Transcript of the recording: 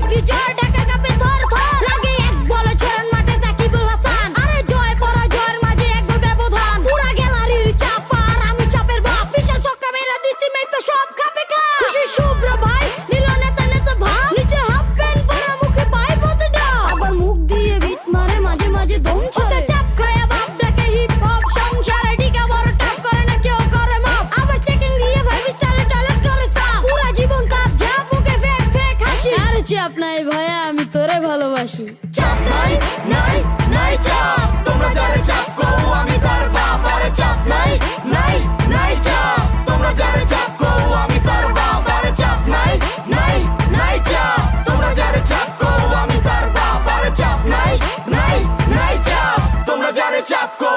Ricky Jay. চাপ নাই ভয়া আমি তোরে ভালোবাসি। চাপ নয় নয় নাই চাপ।